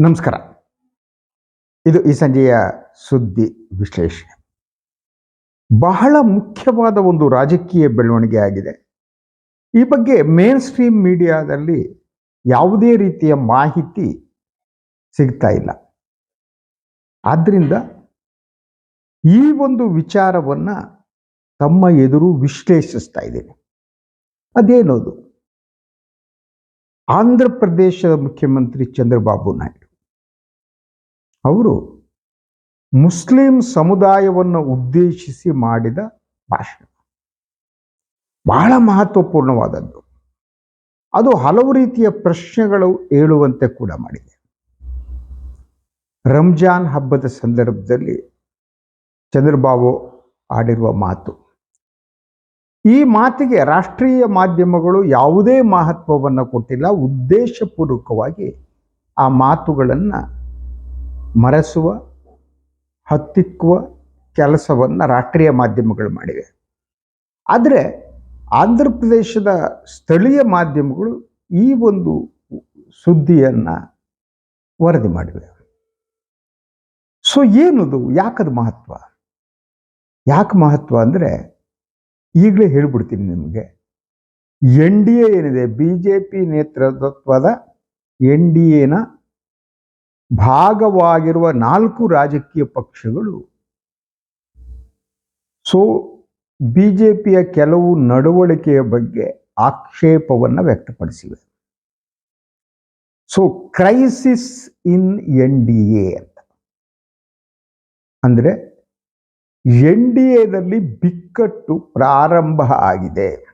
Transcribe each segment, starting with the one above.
ನಮಸ್ಕಾರ. ಇದು ಈ ಸಂಜೆಯ ಸುದ್ದಿ ವಿಶ್ಲೇಷಣೆ. ಬಹಳ ಮುಖ್ಯವಾದ ಒಂದು ರಾಜಕೀಯ ಬೆಳವಣಿಗೆ ಆಗಿದೆ. ಈ ಬಗ್ಗೆ ಮೇನ್ ಸ್ಟ್ರೀಮ್ ಮೀಡಿಯಾದಲ್ಲಿ ಯಾವುದೇ ರೀತಿಯ ಮಾಹಿತಿ ಸಿಗ್ತಾ ಇಲ್ಲ. ಆದ್ದರಿಂದ ಈ ಒಂದು ವಿಚಾರವನ್ನ ತಮ್ಮ ಎದುರು ವಿಶ್ಲೇಷಿಸ್ತಾ ಇದ್ದೀನಿ. ಅದೇನೋದು? ಆಂಧ್ರ ಪ್ರದೇಶದ ಮುಖ್ಯಮಂತ್ರಿ ಚಂದ್ರಬಾಬು ನಾಯ್ಡು. ಅವರು ಮುಸ್ಲಿಂ ಸಮುದಾಯವನ್ನು ಉದ್ದೇಶಿಸಿ ಮಾಡಿದ ಭಾಷಣ. ಬಹಳ ಮಹತ್ವಪೂರ್ಣವಾದದ್ದು. ಅದು ಹಲವು ರೀತಿಯ ಪ್ರಶ್ನೆಗಳು ಏಳುವಂತೆ ಕೂಡ ಮಾಡಿದೆ. ರಂಜಾನ್ ಹಬ್ಬದ ಸಂದರ್ಭದಲ್ಲಿ ಚಂದ್ರಬಾಬು ಆಡಿರುವ ಮಾತು. ಈ ಮಾತಿಗೆ ರಾಷ್ಟ್ರೀಯ ಮಾಧ್ಯಮಗಳು ಯಾವುದೇ ಮಹತ್ವವನ್ನು ಕೊಟ್ಟಿಲ್ಲ, ಉದ್ದೇಶಪೂರ್ವಕವಾಗಿ ಆ ಮಾತುಗಳನ್ನು ಮರೆಸುವ, ಹತ್ತಿಕ್ಕುವ ಕೆಲಸವನ್ನು ರಾಷ್ಟ್ರೀಯ ಮಾಧ್ಯಮಗಳು ಮಾಡಿವೆ. ಆದರೆ ಆಂಧ್ರ ಪ್ರದೇಶದ ಸ್ಥಳೀಯ ಮಾಧ್ಯಮಗಳು ಈ ಒಂದು ಸುದ್ದಿಯನ್ನು ವರದಿ ಮಾಡಿವೆ. ಸೊ ಏನದು? ಯಾಕದು ಮಹತ್ವ? ಯಾಕೆ ಮಹತ್ವ ಅಂದರೆ ಈಗಲೇ ಹೇಳ್ಬಿಡ್ತೀನಿ ನಿಮಗೆ. ಎನ್ ಡಿ ಎ ಏನಿದೆ? ಬಿ ಜೆ ಪಿ ನೇತೃತ್ವದ ಎನ್ ಡಿ ಎನ ಭಾಗವಾಗಿರುವ ನಾಲ್ಕು ರಾಜಕೀಯ ಪಕ್ಷಗಳು. ಸೊ ಬಿ ಜೆ ಪಿಯ ಕೆಲವು ನಡವಳಿಕೆಯ ಬಗ್ಗೆ ಆಕ್ಷೇಪವನ್ನು ವ್ಯಕ್ತಪಡಿಸಿವೆ. So crisis in N D A ಅಂತ. ಅಂದರೆ ಎನ್ ಡಿ ಎದಲ್ಲಿ ಬಿಕ್ಕಟ್ಟು ಪ್ರಾರಂಭ ಆಗಿದೆ.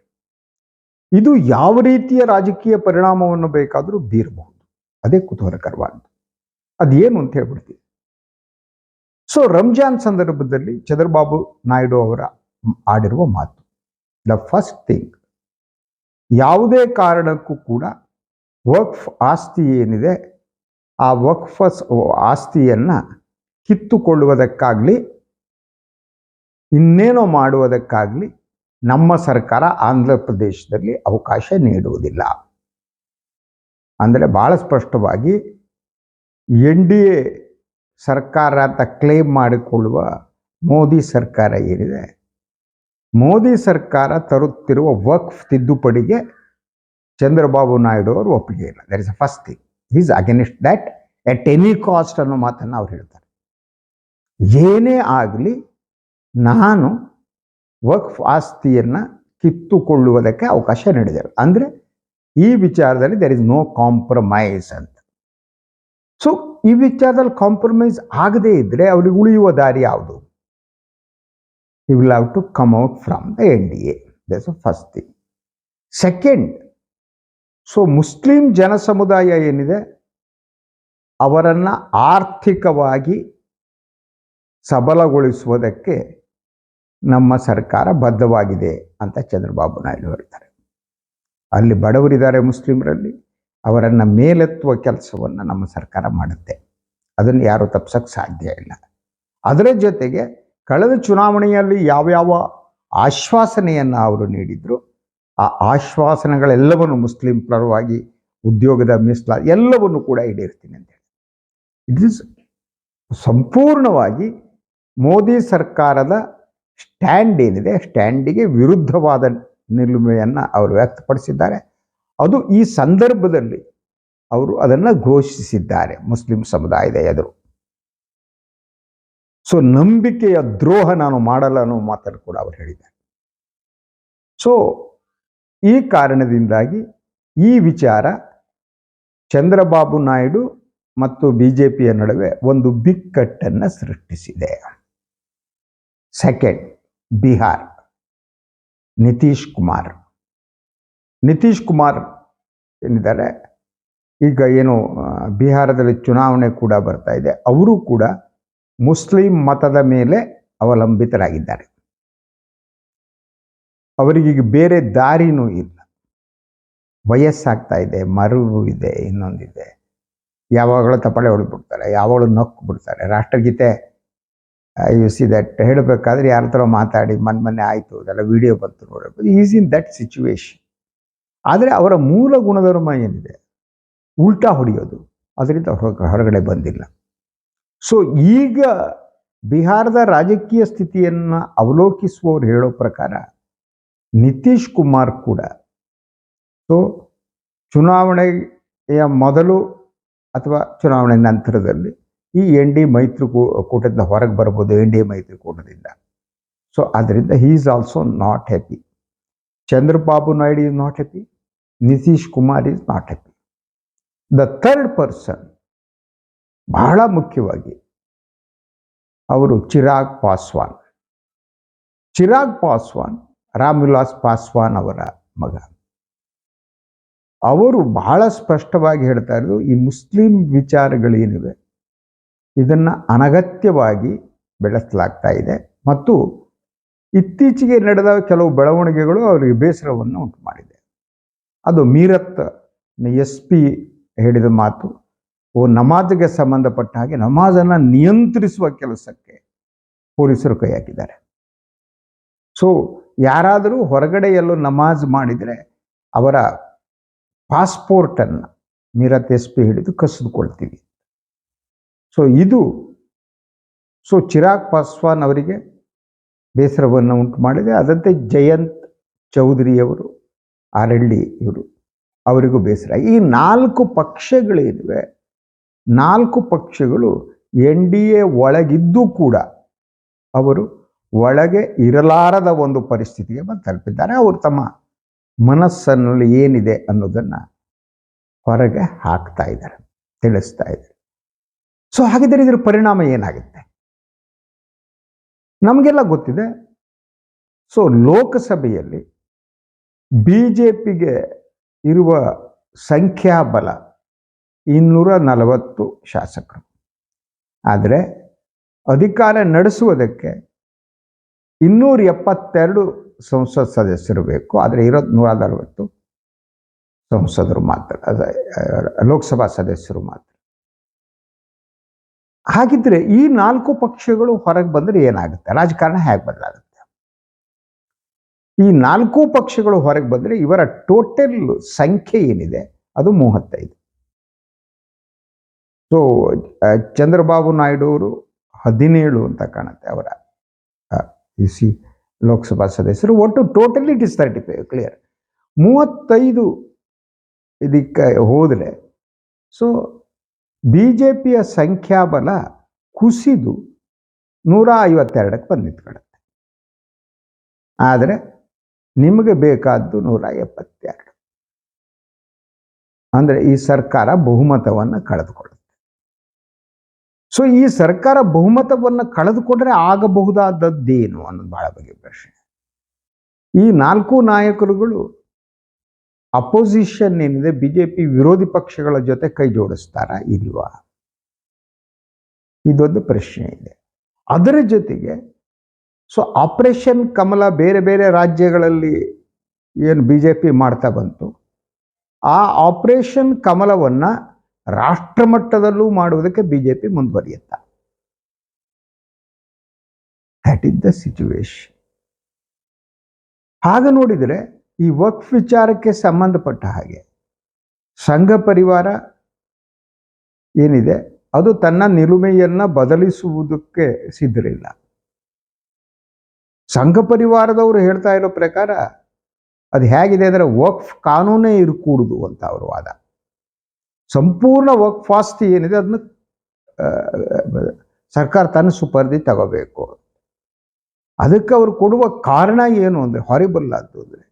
ಇದು ಯಾವ ರೀತಿಯ ರಾಜಕೀಯ ಪರಿಣಾಮವನ್ನು ಬೇಕಾದರೂ ಬೀರಬಹುದು. ಅದೇ ಕುತೂಹಲಕರವಾದ ಅದೇನು ಅಂತ ಹೇಳ್ಬಿಡ್ತೀವಿ. ಸೊ ರಂಜಾನ್ ಸಂದರ್ಭದಲ್ಲಿ ಚಂದ್ರಬಾಬು ನಾಯ್ಡು ಅವರ ಆಡಿರುವ ಮಾತು. ದ ಫಸ್ಟ್ ಥಿಂಗ್ ಯಾವುದೇ ಕಾರಣಕ್ಕೂ ಕೂಡ ವಕ್ಫ್ ಆಸ್ತಿ ಏನಿದೆ, ಆ ವಕ್ಫ್ ಆಸ್ತಿಯನ್ನು ಕಿತ್ತುಕೊಳ್ಳುವುದಕ್ಕಾಗಲಿ, ಇನ್ನೇನೋ ಮಾಡುವುದಕ್ಕಾಗಲಿ ನಮ್ಮ ಸರ್ಕಾರ ಆಂಧ್ರ ಪ್ರದೇಶದಲ್ಲಿ ಅವಕಾಶ ನೀಡುವುದಿಲ್ಲ. ಅಂದರೆ ಭಾಳ ಸ್ಪಷ್ಟವಾಗಿ ಎನ್ ಡಿ ಎ ಸರ್ಕಾರ ಅಂತ ಕ್ಲೇಮ್ ಮಾಡಿಕೊಳ್ಳುವ ಮೋದಿ ಸರ್ಕಾರ ಏನಿದೆ? ಮೋದಿ ಸರ್ಕಾರ ತರುತ್ತಿರುವ ವಕ್ಫ್ ತಿದ್ದುಪಡಿಗೆ ಚಂದ್ರಬಾಬು ನಾಯ್ಡು ಅವರು ಒಪ್ಪಿಗೆ ಇಲ್ಲ. That is a first thing is against that at any cost ಅನ್ನೋ ಮಾತನ್ನು ಅವ್ರು ಹೇಳ್ತಾರೆ. ಏನೇ ಆಗಲಿ ನಾನು ವಕ್ಫ್ ಆಸ್ತಿಯನ್ನು ಕಿತ್ತುಕೊಳ್ಳುವುದಕ್ಕೆ ಅವಕಾಶ ನೀಡಿದ್ದಾರೆ ಅಂದರೆ ಈ ವಿಚಾರದಲ್ಲಿ ದೆರ್ ಇಸ್ ನೋ ಕಾಂಪ್ರಮೈಸ್ ಅಂತ. ಸೊ ಈ ವಿಚಾರದಲ್ಲಿ ಕಾಂಪ್ರಮೈಸ್ ಆಗದೇ ಇದ್ದರೆ ಅವ್ರಿಗೆ ಉಳಿಯುವ ದಾರಿ ಯಾವುದು? You will have to come out from the N D A that's a first thing second so Muslim ಜನ ಸಮುದಾಯ ಏನಿದೆ? ಅವರನ್ನು ಆರ್ಥಿಕವಾಗಿ ಸಬಲಗೊಳಿಸುವುದಕ್ಕೆ ನಮ್ಮ ಸರ್ಕಾರ ಬದ್ಧವಾಗಿದೆ ಅಂತ ಚಂದ್ರಬಾಬು ನಾಯ್ಡು ಹೇಳ್ತಾರೆ. ಅಲ್ಲಿ ಬಡವರಿದ್ದಾರೆ ಮುಸ್ಲಿಮರಲ್ಲಿ. ಅವರನ್ನು ಮೇಲೆತ್ತುವ ಕೆಲಸವನ್ನು ನಮ್ಮ ಸರ್ಕಾರ ಮಾಡುತ್ತೆ. ಅದನ್ನು ಯಾರು ತಪ್ಸಕ್ಕೆ ಸಾಧ್ಯ ಇಲ್ಲ. ಅದರ ಜೊತೆಗೆ ಕಳೆದ ಚುನಾವಣೆಯಲ್ಲಿ ಯಾವ್ಯಾವ ಆಶ್ವಾಸನೆಯನ್ನು ಅವರು ನೀಡಿದ್ರು, ಆ ಆಶ್ವಾಸನೆಗಳೆಲ್ಲವನ್ನು ಮುಸ್ಲಿಂ ಪರವಾಗಿ ಉದ್ಯೋಗದ ಮೀಸಲ ಎಲ್ಲವನ್ನು ಕೂಡ ಈಡೇರ್ತೀನಿ ಅಂತ ಹೇಳಿ. ಇಟ್ ಇಸ್ ಸಂಪೂರ್ಣವಾಗಿ ಮೋದಿ ಸರ್ಕಾರದ ಸ್ಟ್ಯಾಂಡ್ ಏನಿದೆ ಸ್ಟ್ಯಾಂಡಿಗೆ ವಿರುದ್ಧವಾದ ನಿಲುಮೆಯನ್ನು ಅವರು ವ್ಯಕ್ತಪಡಿಸಿದ್ದಾರೆ. ಅದು ಈ ಸಂದರ್ಭದಲ್ಲಿ ಅವರು ಅದನ್ನು ಘೋಷಿಸಿದ್ದಾರೆ ಮುಸ್ಲಿಂ ಸಮುದಾಯದ ಎದುರು. ಸೊ ನಂಬಿಕೆಯ ದ್ರೋಹ ನಾನು ಮಾಡಲ್ಲ ಅನ್ನೋ ಮಾತನ್ನು ಕೂಡ ಅವರು ಹೇಳಿದ್ದಾರೆ. ಸೊ ಈ ಕಾರಣದಿಂದಾಗಿ ಈ ವಿಚಾರ ಚಂದ್ರಬಾಬು ನಾಯ್ಡು ಮತ್ತು ಬಿ ಜೆ ಪಿಯ ನಡುವೆ ಒಂದು ಬಿಕ್ಕಟ್ಟನ್ನು ಸೃಷ್ಟಿಸಿದೆ. ಸೆಕೆಂಡ್ ಬಿಹಾರ್. ನಿತೀಶ್ ಕುಮಾರ್. ನಿತೀಶ್ ಕುಮಾರ್ ಏನಿದ್ದಾರೆ, ಈಗ ಏನು ಬಿಹಾರದಲ್ಲಿ ಚುನಾವಣೆ ಕೂಡ ಬರ್ತಾ ಇದೆ. ಅವರು ಕೂಡ ಮುಸ್ಲಿಂ ಮತದ ಮೇಲೆ ಅವಲಂಬಿತರಾಗಿದ್ದಾರೆ. ಅವರಿಗೀಗ ಬೇರೆ ದಾರಿನೂ ಇಲ್ಲ. ವಯಸ್ಸಾಗ್ತಾ ಇದೆ, ಮರುವು ಇದೆ, ಇನ್ನೊಂದಿದೆ. ಯಾವಾಗಲೂ ತಪಾಳೆ ಹೊಡೆದ್ಬಿಡ್ತಾರೆ, ಯಾವಾಗಲೂ ನಕ್ಕು ಬಿಡ್ತಾರೆ ರಾಷ್ಟ್ರಗೀತೆ ಯು ಸಿ ದಟ್ ಹೇಳಬೇಕಾದ್ರೆ ಯಾರ ಥರ ಮಾತಾಡಿ ಮನ್ ಮೊನ್ನೆ ಆಯಿತು ಅದೆಲ್ಲ ವಿಡಿಯೋ ಬಂತು ನೋಡಬೇಕು. ಈಸ್ ಇನ್ ದಟ್ ಸಿಚುವೇಶನ್ ಆದರೆ ಅವರ ಮೂಲ ಗುಣಧರ್ಮ ಏನಿದೆ? ಉಲ್ಟಾ ಹೊಡೆಯೋದು. ಅದರಿಂದ ಹೊರ, ಹೊರಗಡೆ ಬಂದಿಲ್ಲ. ಸೊ ಈಗ ಬಿಹಾರದ ರಾಜಕೀಯ ಸ್ಥಿತಿಯನ್ನು ಅವಲೋಕಿಸುವವರು ಹೇಳೋ ಪ್ರಕಾರ ನಿತೀಶ್ ಕುಮಾರ್ ಕೂಡ ಸೊ ಚುನಾವಣೆಯ ಮೊದಲು ಅಥವಾ ಚುನಾವಣೆ ನಂತರದಲ್ಲಿ ಈ ಎನ್ ಡಿ ಮೈತ್ರಿಕೂಟದಿಂದ ಹೊರಗೆ ಬರ್ಬೋದು, ಎನ್ ಡಿ ಎ ಮೈತ್ರಿಕೂಟದಿಂದ. ಸೊ ಅದರಿಂದ he is also not happy Chandrababu Naidu is not happy Nitish Kumar is not happy the third person ಬಹಳ ಮುಖ್ಯವಾಗಿ, ಅವರು ಚಿರಾಗ್ ಪಾಸ್ವಾನ್. ಚಿರಾಗ್ ಪಾಸ್ವಾನ್, ರಾಮ್ವಿಲಾಸ್ ಪಾಸ್ವಾನ್ ಅವರ ಮಗ. ಅವರು ಬಹಳ ಸ್ಪಷ್ಟವಾಗಿ ಹೇಳ್ತಾ ಇರೋದು, ಈ ಮುಸ್ಲಿಂ ವಿಚಾರಗಳೇನಿವೆ, ಇದನ್ನ ಅನಗತ್ಯವಾಗಿ ಬೆಳೆಸಲಾಗ್ತಾ ಇದೆ ಮತ್ತು ಇತ್ತೀಚೆಗೆ ನಡೆದ ಕೆಲವು ಬೆಳವಣಿಗೆಗಳು ಅವರಿಗೆ ಬೇಸರವನ್ನು ಉಂಟು ಮಾಡಿದೆ. ಅದು ಮೀರತ್ ಎಸ್ ಪಿ ಹೇಳಿದ ಮಾತು, ಓ ನಮಾಜ್ಗೆ ಸಂಬಂಧಪಟ್ಟ ಹಾಗೆ ನಮಾಜನ್ನು ನಿಯಂತ್ರಿಸುವ ಕೆಲಸಕ್ಕೆ ಪೊಲೀಸರು ಕೈ ಹಾಕಿದ್ದಾರೆ ಸೊ, ಯಾರಾದರೂ ಹೊರಗಡೆ ಎಲ್ಲೋ ನಮಾಜ್ ಮಾಡಿದರೆ ಅವರ ಪಾಸ್ಪೋರ್ಟನ್ನು ಮೀರತ್ ಎಸ್ ಪಿ ಹಿಡಿದು ಕಸಿದುಕೊಳ್ತೀವಿ. ಸೊ, ಇದು, ಸೊ ಚಿರಾಗ್ ಪಾಸ್ವಾನ್ ಅವರಿಗೆ ಬೇಸರವನ್ನು ಉಂಟು ಮಾಡಿದೆ. ಅದಂತೆ ಜಯಂತ್ ಚೌಧರಿಯವರು ಆರಳ್ಳಿ ಇವರು. ಅವರಿಗೂ ಬೇಸರ. ಈ ನಾಲ್ಕು ಪಕ್ಷಗಳೇನಿವೆ ನಾಲ್ಕು ಪಕ್ಷಗಳು ಎನ್ ಡಿ ಎ ಒಳಗಿದ್ದು ಕೂಡ ಅವರು ಒಳಗೆ ಇರಲಾರದ ಒಂದು ಪರಿಸ್ಥಿತಿಗೆ ಬಂದು ತಲುಪಿದ್ದಾರೆ. ಅವರು ತಮ್ಮ ಮನಸ್ಸಿನಲ್ಲಿ ಏನಿದೆ ಅನ್ನೋದನ್ನು ಹೊರಗೆ ಹಾಕ್ತಾ ಇದ್ದಾರೆ, ತಿಳಿಸ್ತಾ ಇದ್ದಾರೆ. ಸೊ, ಹಾಗಿದ್ದರೆ ಇದರ ಪರಿಣಾಮ ಏನಾಗುತ್ತೆ? ನಮಗೆಲ್ಲ ಗೊತ್ತಿದೆ. ಸೊ, ಲೋಕಸಭೆಯಲ್ಲಿ ಬಿ ಜೆ ಪಿಗೆ ಇರುವ ಸಂಖ್ಯಾಬಲ ಇನ್ನೂರ ನಲವತ್ತು ಶಾಸಕರು. ಆದರೆ ಅಧಿಕಾರ ನಡೆಸುವುದಕ್ಕೆ ಇನ್ನೂರ ಎಪ್ಪತ್ತೆರಡು ಸಂಸತ್ ಸದಸ್ಯರು ಬೇಕು, ಆದರೆ ಇರೋದು ನೂರ ನಲವತ್ತು ಸಂಸದರು ಮಾತ್ರ ಲೋಕಸಭಾ ಸದಸ್ಯರು ಮಾತ್ರ. ಹಾಗಿದ್ರೆ ಈ ನಾಲ್ಕು ಪಕ್ಷಗಳು ಹೊರಗೆ ಬಂದರೆ ಏನಾಗುತ್ತೆ? ರಾಜಕಾರಣ ಹೇಗೆ ಬದಲಾಗುತ್ತೆ? ಈ ನಾಲ್ಕು ಪಕ್ಷಗಳು ಹೊರಗೆ ಬಂದರೆ ಇವರ ಟೋಟಲ್ ಸಂಖ್ಯೆ ಏನಿದೆ? ಅದು ಮೂವತ್ತೈದು. ಸೊ ಚಂದ್ರಬಾಬು ನಾಯ್ಡು ಅವರು ಹದಿನೇಳು ಅಂತ ಕಾಣುತ್ತೆ ಅವರ ಸಿ ಲೋಕಸಭಾ ಸದಸ್ಯರು. ಒಟ್ಟು totally it is thirty five clear ಮೂವತ್ತೈದು ಇದಕ್ಕೆ ಹೋದರೆ ಸೊ ಬಿ ಜೆ ಪಿಯ ಸಂಖ್ಯಾಬಲ ಕುಸಿದು ನೂರ ಐವತ್ತೆರಡಕ್ಕೆ ಬಂದು ಆದರೆ ನಿಮಗೆ ಬೇಕಾದ್ದು ನೂರ ಎಪ್ಪತ್ತೆರಡು. ಅಂದರೆ ಈ ಸರ್ಕಾರ ಬಹುಮತವನ್ನು ಕಳೆದುಕೊಳ್ಳುತ್ತೆ. ಸೊ ಈ ಸರ್ಕಾರ ಬಹುಮತವನ್ನು ಕಳೆದುಕೊಂಡ್ರೆ ಆಗಬಹುದಾದದ್ದೇನು ಅನ್ನೋದು ಬಹಳ ಬಗ್ಗೆ ಪ್ರಶ್ನೆ. ಈ ನಾಲ್ಕು ನಾಯಕರುಗಳು ಅಪೋಸಿಷನ್ ಏನಿದೆ ಬಿಜೆಪಿ ವಿರೋಧಿ ಪಕ್ಷಗಳ ಜೊತೆ ಕೈ ಜೋಡಿಸ್ತಾರ ಇಲ್ವಾ? ಇದೊಂದು ಪ್ರಶ್ನೆ ಇದೆ. ಅದರ ಜೊತೆಗೆ ಸೊ ಆಪರೇಷನ್ ಕಮಲ ಬೇರೆ ಬೇರೆ ರಾಜ್ಯಗಳಲ್ಲಿ ಏನು ಬಿ ಜೆ ಪಿ ಮಾಡ್ತಾ ಬಂತು. ಆ ಆಪರೇಷನ್ ಕಮಲವನ್ನು ರಾಷ್ಟ್ರ ಮಟ್ಟದಲ್ಲೂ ಮಾಡುವುದಕ್ಕೆ ಬಿ ಜೆ ಪಿ ಮುಂದುವರಿಯುತ್ತ. ದ್ಯಾಟ್ ಇಸ್ ದ ಸಿಚುವೇಶನ್ ಹಾಗೆ ನೋಡಿದರೆ ಈ ವಕ್ಫ್ ವಿಚಾರಕ್ಕೆ ಸಂಬಂಧಪಟ್ಟ ಹಾಗೆ ಸಂಘ ಪರಿವಾರ ಏನಿದೆ, ಅದು ತನ್ನ ನಿಲುಮೆಯನ್ನು ಬದಲಿಸುವುದಕ್ಕೆ ಸಿದ್ಧರಿಲ್ಲ. ಸಂಘ ಪರಿವಾರದವರು ಹೇಳ್ತಾ ಇರೋ ಪ್ರಕಾರ ಅದು ಹೇಗಿದೆ ಅಂದರೆ ವಕ್ಫ್ ಕಾನೂನೇ ಇರಕೂಡುದು ಅಂತ ಅವರು ವಾದ. ಸಂಪೂರ್ಣ ವಕ್ಫ್ ಆಸ್ತಿ ಏನಿದೆ ಅದನ್ನ ಸರ್ಕಾರ ತನ್ನ ಸುಪರ್ದಿ ತಗೋಬೇಕು. ಅದಕ್ಕೆ ಅವರು ಕೊಡುವ ಕಾರಣ ಏನು ಅಂದರೆ ಹಾರಿಬಲ್ ಆದ್ದು ಅಂದರೆ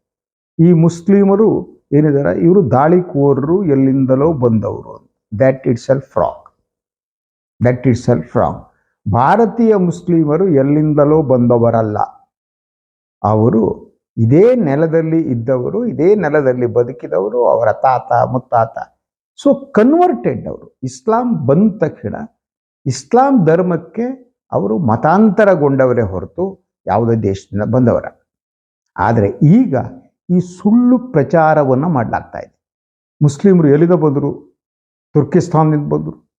ಈ ಮುಸ್ಲಿಮರು ಏನಿದ್ದಾರೆ ಇವರು ದಾಳಿಕೋರರು ಎಲ್ಲಿಂದಲೋ ಬಂದವರು that itself wrong that itself wrong ಭಾರತೀಯ ಮುಸ್ಲಿಮರು ಎಲ್ಲಿಂದಲೋ ಬಂದವರಲ್ಲ. ಅವರು ಇದೇ ನೆಲದಲ್ಲಿ ಇದ್ದವರು, ಇದೇ ನೆಲದಲ್ಲಿ ಬದುಕಿದವರು, ಅವರ ತಾತ, ಮುತ್ತಾತ. ಸೊ ಕನ್ವರ್ಟೆಡ್ ಅವರು. ಇಸ್ಲಾಂ ಬಂದ ತಕ್ಷಣ ಇಸ್ಲಾಂ ಧರ್ಮಕ್ಕೆ ಅವರು ಮತಾಂತರಗೊಂಡವರೇ ಹೊರತು ಯಾವುದೇ ದೇಶದಿಂದ ಬಂದವರ. ಆದರೆ ಈಗ ಈ ಸುಳ್ಳು ಪ್ರಚಾರವನ್ನು ಮಾಡಲಾಗ್ತಾ ಇದೆ. ಮುಸ್ಲಿಮರು ಎಲ್ಲಿಂದ ಬಂದರು? ತುರ್ಕಿಸ್ತಾನದಿಂದ ಬಂದರು.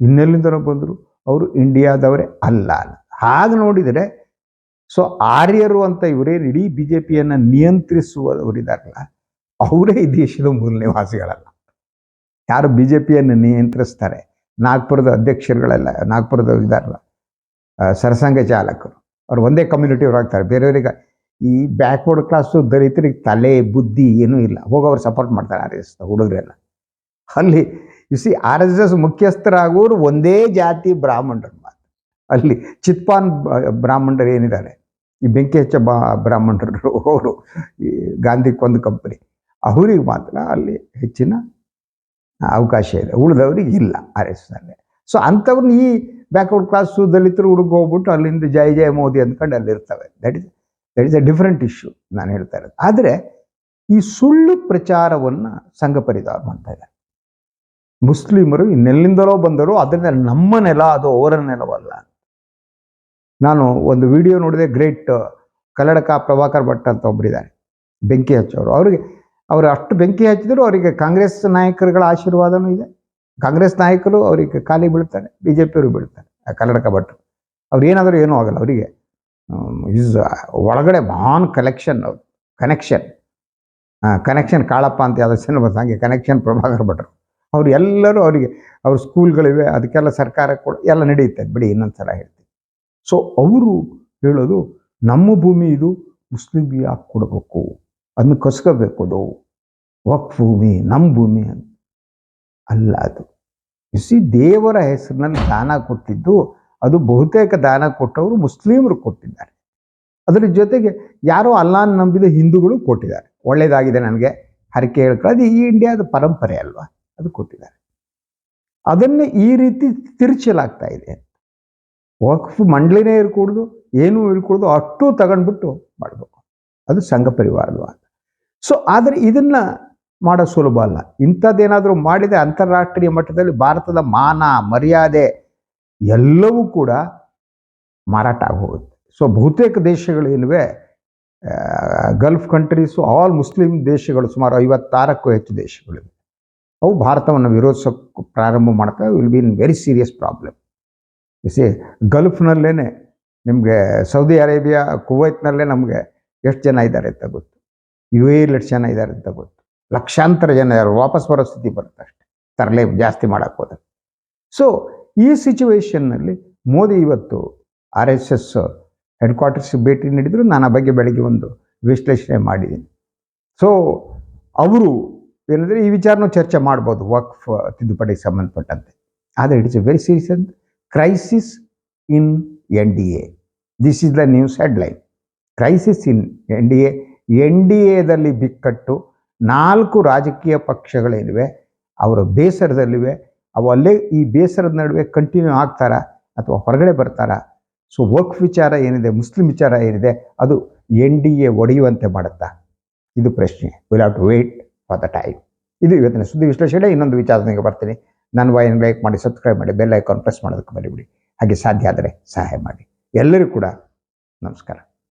ಇನ್ನೆಲ್ಲಿಂದ ಬಂದರು. ಅವರು ಇಂಡಿಯಾದವರೇ ಅಲ್ಲ. ಹಾಗೆ ನೋಡಿದರೆ ಸೊ ಆರ್ಯರು ಅಂತ ಇವರೇ ಇಡೀ ಬಿ ಜೆ ಪಿಯನ್ನು ನಿಯಂತ್ರಿಸುವವರಿದಾರಲ್ಲ, ಅವರೇ ಈ ದೇಶದ ಮೂಲ ನಿವಾಸಿಗಳಲ್ಲ. ಯಾರು ಬಿ ಜೆ ಪಿಯನ್ನು ನಿಯಂತ್ರಿಸ್ತಾರೆ? ನಾಗ್ಪುರದ ಅಧ್ಯಕ್ಷರುಗಳೆಲ್ಲ, ನಾಗ್ಪುರದ ಇದಾರಲ್ಲ ಸರಸಂಘ ಚಾಲಕರು. ಅವ್ರು ಒಂದೇ ಕಮ್ಯುನಿಟಿ ಅವ್ರು ಆಗ್ತಾರೆ. ಬೇರೆಯವರಿಗೆ ಈ ಬ್ಯಾಕ್ವರ್ಡ್ ಕ್ಲಾಸು ದಲಿತರಿಗೆ ತಲೆ, ಬುದ್ಧಿ ಏನೂ ಇಲ್ಲ. ಹೋಗೋರು ಸಪೋರ್ಟ್ ಮಾಡ್ತಾರೆ ಆರ್ ಎಸ್ ಹುಡುಗರೆಲ್ಲ. ಅಲ್ಲಿ ಸಿ ಆರ್ ಎಸ್ ಎಸ್ ಮುಖ್ಯಸ್ಥರಾಗೋರು ಒಂದೇ ಜಾತಿ ಬ್ರಾಹ್ಮಣರು ಮಾತ್ರ. ಅಲ್ಲಿ ಚಿತ್ಪಾನ್ ಬ್ರಾಹ್ಮಣರು ಏನಿದ್ದಾರೆ? ಈ ಬೆಂಕಿ ಹಚ್ಚ ಬಾ ಬ್ರಾಹ್ಮಣರು, ಅವರು ಈ ಗಾಂಧಿ ಕೊಂದು ಕಂಪನಿ. ಅವರಿಗೆ ಮಾತ್ರ ಅಲ್ಲಿ ಹೆಚ್ಚಿನ ಅವಕಾಶ ಇದೆ. ಉಳಿದವ್ರಿಗೆ ಇಲ್ಲ ಆರ್ ಎಸ್ ಅಲ್ಲಿ ಸೊ ಅಂಥವ್ರನ್ನ ಈ ಬ್ಯಾಕ್ವರ್ಡ್ ಕ್ಲಾಸು ದಲಿತರು ಹುಡುಗ ಹೋಗ್ಬಿಟ್ಟು ಅಲ್ಲಿಂದ ಜಯ ಜಯ ಮೋದಿ ಅಂದ್ಕೊಂಡು ಅಲ್ಲಿರ್ತವೆ that is that is a different issue ನಾನು ಹೇಳ್ತಾ ಇರೋದು. ಆದರೆ ಈ ಸುಳ್ಳು ಪ್ರಚಾರವನ್ನು ಸಂಘ ಪರಿದಾರ ಮಾಡ್ತಾ ಇದ್ದಾರೆ. ಮುಸ್ಲಿಮರು ಇನ್ನೆಲ್ಲಿಂದಲೋ ಬಂದರು ಅದರಿಂದ ನಮ್ಮ ನೆಲ ಅದು ಅವರ ನೆಲವಲ್ಲ. ನಾನು ಒಂದು ವಿಡಿಯೋ ನೋಡಿದೆ ಗ್ರೇಟ್ ಕಲ್ಲಡಕ ಪ್ರಭಾಕರ್ ಭಟ್ ಅಂತ ಒಬ್ಬರಿದ್ದಾರೆ ಬೆಂಕಿ ಹಚ್ಚೋರು. ಅವರಿಗೆ, ಅವರು ಅಷ್ಟು ಬೆಂಕಿ ಹಚ್ಚಿದ್ರು ಅವರಿಗೆ ಕಾಂಗ್ರೆಸ್ ನಾಯಕರುಗಳ ಆಶೀರ್ವಾದನೂ ಇದೆ. ಕಾಂಗ್ರೆಸ್ ನಾಯಕರು ಅವರಿಗೆ ಖಾಲಿ ಬೀಳ್ತಾರೆ ಬಿ ಜೆ ಪಿಯವರು ಬೀಳ್ತಾರೆ ಕಲ್ಲಡಕ ಭಟ್. ಅವ್ರು ಏನಾದರೂ ಏನೂ ಆಗಲ್ಲ ಅವರಿಗೆ. ಇಸ್ ಒಳಗಡೆ ಮಹಾನ್ ಕಲೆಕ್ಷನ್ ಅವರು ಕನೆಕ್ಷನ್ ಕನೆಕ್ಷನ್ ಕಾಳಪ್ಪ ಅಂತ ಯಾವುದೋ ಸಿನಿಮಾ ಹಾಗೆ ಕನೆಕ್ಷನ್ ಪ್ರಭಾಕರ್ ಭಟ್ರು. ಅವ್ರು ಎಲ್ಲರೂ ಅವರಿಗೆ, ಅವ್ರ ಸ್ಕೂಲ್ಗಳಿವೆ ಅದಕ್ಕೆಲ್ಲ ಸರ್ಕಾರ ಕೂಡ, ಎಲ್ಲ ನಡೆಯುತ್ತೆ ಬಿಡಿ ಇನ್ನೊಂದು ಸಲ ಹೇಳ್ತೀನಿ. ಸೊ ಅವರು ಹೇಳೋದು, ನಮ್ಮ ಭೂಮಿ ಇದು ಮುಸ್ಲಿಮ್ಗೆ ಯಾಕೆ ಕೊಡಬೇಕು ಅದನ್ನ ಕಸ್ಕೋಬೇಕು ಅದು. ವಕ್ ಭೂಮಿ ನಮ್ಮ ಭೂಮಿ ಅಂತ. ಅಲ್ಲ ಅದು. ಸಿ ದೇವರ ಹೆಸರಿನಲ್ಲಿ ದಾನ ಕೊಟ್ಟಿದ್ದು, ಅದು ಬಹುತೇಕ ದಾನ ಕೊಟ್ಟವರು ಮುಸ್ಲಿಮರು ಕೊಟ್ಟಿದ್ದಾರೆ. ಅದರ ಜೊತೆಗೆ ಯಾರೋ ಅಲ್ಲಾನ್ ನಂಬಿದ ಹಿಂದೂಗಳು ಕೊಟ್ಟಿದ್ದಾರೆ. ಒಳ್ಳೇದಾಗಿದೆ ನನಗೆ. ಹರಕೆ ಹೇಳ್ಕೊಳ್ಳೋದು ಈ ಇಂಡಿಯಾದ ಪರಂಪರೆ ಅಲ್ವಾ? ಅದು ಕೊಟ್ಟಿದ್ದಾರೆ. ಅದನ್ನೇ ಈ ರೀತಿ ತಿರುಚಲಾಗ್ತಾ ಇದೆ. ವಕ್ಫ್ ಮಂಡಳಿನೇ ಇರ್ಕೂಡ್ದು, ಏನೂ ಇರ್ಕೂಡ್ದು, ಅಷ್ಟು ತಗೊಂಡ್ಬಿಟ್ಟು ಮಾಡಬೇಕು. ಅದು ಸಂಘ ಪರಿವಾರದ ಸೊ ಆದರೆ ಇದನ್ನು ಮಾಡೋ ಸುಲಭ ಅಲ್ಲ. ಇಂಥದ್ದೇನಾದರೂ ಮಾಡಿದರೆ ಅಂತಾರಾಷ್ಟ್ರೀಯ ಮಟ್ಟದಲ್ಲಿ ಭಾರತದ ಮಾನ, ಮರ್ಯಾದೆ ಎಲ್ಲವೂ ಕೂಡ ಮಾರಾಟ ಆಗೋಗುತ್ತೆ. ಸೊ ಬಹುತೇಕ ದೇಶಗಳೇನಿವೆ ಗಲ್ಫ್ ಕಂಟ್ರೀಸು, ಆಲ್ ಮುಸ್ಲಿಂ ದೇಶಗಳು ಸುಮಾರು ಐವತ್ತಾರಕ್ಕೂ ಹೆಚ್ಚು ದೇಶಗಳಿವೆ. ಅವು ಭಾರತವನ್ನು ವಿರೋಧಿಸೋಕ್ಕೆ ಪ್ರಾರಂಭ ಮಾಡ್ತವೆ will be in very serious problem see ಗಲ್ಫ್ನಲ್ಲೇ ನಿಮಗೆ ಸೌದಿ ಅರೇಬಿಯಾ, ಕುವೈತ್ನಲ್ಲೇ ನಮಗೆ ಎಷ್ಟು ಜನ ಇದ್ದಾರೆ ಅಂತ ಗೊತ್ತು. ಯು ಎ ಎಷ್ಟು ಜನ ಇದ್ದಾರೆ ಅಂತ ಗೊತ್ತು. ಲಕ್ಷಾಂತರ ಜನ ಯಾರು ವಾಪಸ್ ಬರೋ ಸ್ಥಿತಿ ಬರುತ್ತೆ ಅಷ್ಟೇ. ತರಲೇ ಜಾಸ್ತಿ ಮಾಡೋಕ್ಕೆ ಹೋದ ಸೊ ಈ ಸಿಚುವೇಶನ್ನಲ್ಲಿ ಮೋದಿ ಇವತ್ತು R S S headquarters ಭೇಟಿ ನೀಡಿದ್ರು. ನಾನು ಆ ಬಗ್ಗೆ ಬೆಳಗ್ಗೆ ಒಂದು ವಿಶ್ಲೇಷಣೆ ಮಾಡಿದ್ದೀನಿ ಸೊ ಅವರು ಏನಂದರೆ ಈ ವಿಚಾರನೂ ಚರ್ಚೆ ಮಾಡ್ಬೋದು, ವಕ್ಫ್ ತಿದ್ದುಪಡಿಗೆ ಸಂಬಂಧಪಟ್ಟಂತೆ. ಆದರೆ ಇಟ್ಸ್ ಎ ವೆರಿ ಸೀರಿಯಸ್ ಅಂತ crisis in N D A this news headline crisis in N D A N D ಎದಲ್ಲಿ ಬಿಕ್ಕಟ್ಟು ನಾಲ್ಕು ರಾಜಕೀಯ ಪಕ್ಷಗಳೇನಿವೆ ಅವರ ಬೇಸರದಲ್ಲಿವೆ. ಅವು ಅಲ್ಲೇ ಈ ಬೇಸರದ ನಡುವೆ ಕಂಟಿನ್ಯೂ ಆಗ್ತಾರಾ ಅಥವಾ ಹೊರಗಡೆ ಬರ್ತಾರಾ? ಸೊ ವಕ್ಫ್ ವಿಚಾರ ಏನಿದೆ ಮುಸ್ಲಿಂ ವಿಚಾರ ಏನಿದೆ, ಅದು ಎನ್ ಡಿ ಎ ಒಡೆಯುವಂತೆ ಮಾಡುತ್ತಾ? ಇದು ಪ್ರಶ್ನೆ. Will have to wait for the time ಇದು ಇವತ್ತಿನ ಸುದ್ದಿ ವಿಶ್ಲೇಷಣೆ. ಇನ್ನೊಂದು ವಿಚಾರದೊಂದಿಗೆ ಬರ್ತೀನಿ. ನನ್ನ ವಾಯಿನ ಲೈಕ್ ಮಾಡಿ, ಸಬ್ಸ್ಕ್ರೈಬ್ ಮಾಡಿ, ಬೆಲ್ ಐಕಾನ್ ಪ್ರೆಸ್ ಮಾಡೋದಕ್ಕೆ ಮರಿಬಿಡಿ. ಹಾಗೆ ಸಾಧ್ಯ ಆದರೆ ಸಹಾಯ ಮಾಡಿ. ಎಲ್ಲರಿಗೂ ಕೂಡ ನಮಸ್ಕಾರ.